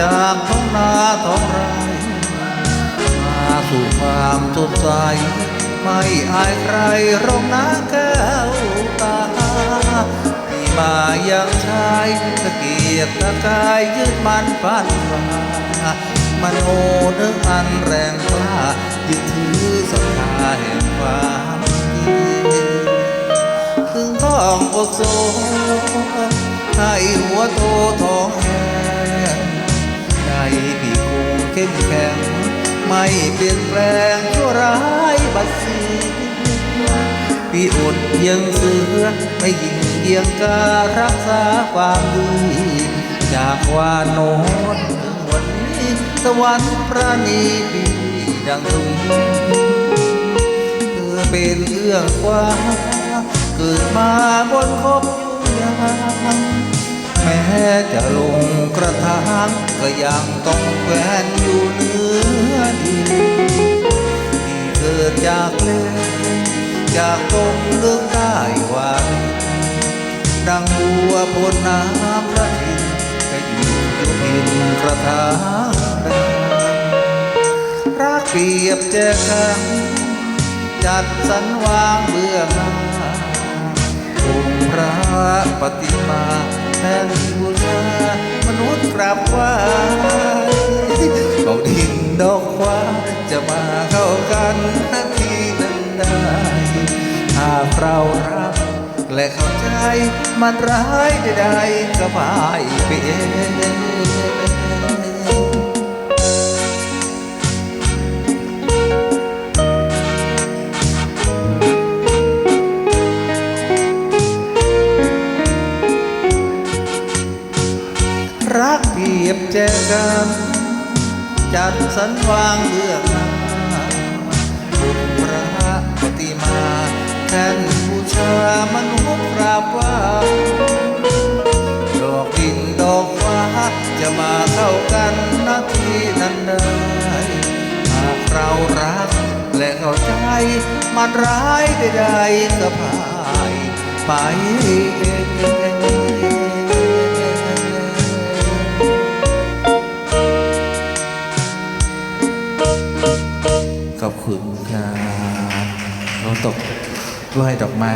จากท้องนาท้องไรมาสู่ความสดใส ไม่อายใครร้องนาแก้วตาที่มายังชายตะเกียกตะกายยืดมันพันวามันโอนึกอันแรงกล้ายึดถือศรัทธาแห่งความดีถึงท้องอกโซให้หัวโต เข้มแข็ง ไม่เปลี่ยนแปลงชั่วร้ายบัดสีพี่อดเยียงเสือไม่ยิงเยียงการรักษาความดีจากวานโนนถึงวันนี้สวรรค์ประนีพี่ดังทุ่งเธอเป็นเรื่องกว้างเกิดมาบนภพอยู่ยังแม้จะลงางก็ยังต้องแขวนอยู่เนื้อดินที่เกิดจากเล่จากตรงเลือกได้ว่าดังบัวพนน้ำพระอินก็อยู่อยู่ินกระทางแดงรักเปรียบแจกันจัดสรรวางเบื้องหน้าองค์พระปฏิมาแทนบูชามนุษย์กราบไหว้เอาดินดอกฟ้าจะมาเข้ากันนาทีนั้นได้หากเรารักและเข้าใจมันร้ายใดๆก็พ่ายไปเอง รียบแจกัน จัดสรรวางเบื้องหน้าบุญพระปฏิมาแทนบูชามนุษย์ราบว่า ดอกดินดอกฟ้าจะมาเข้ากันนาทีนั้นได้หากเรารักและเข้าใจมันร้ายใดๆก็พ่ายไปเอง ขอบคุณครับเราตกด้วยดอกไม้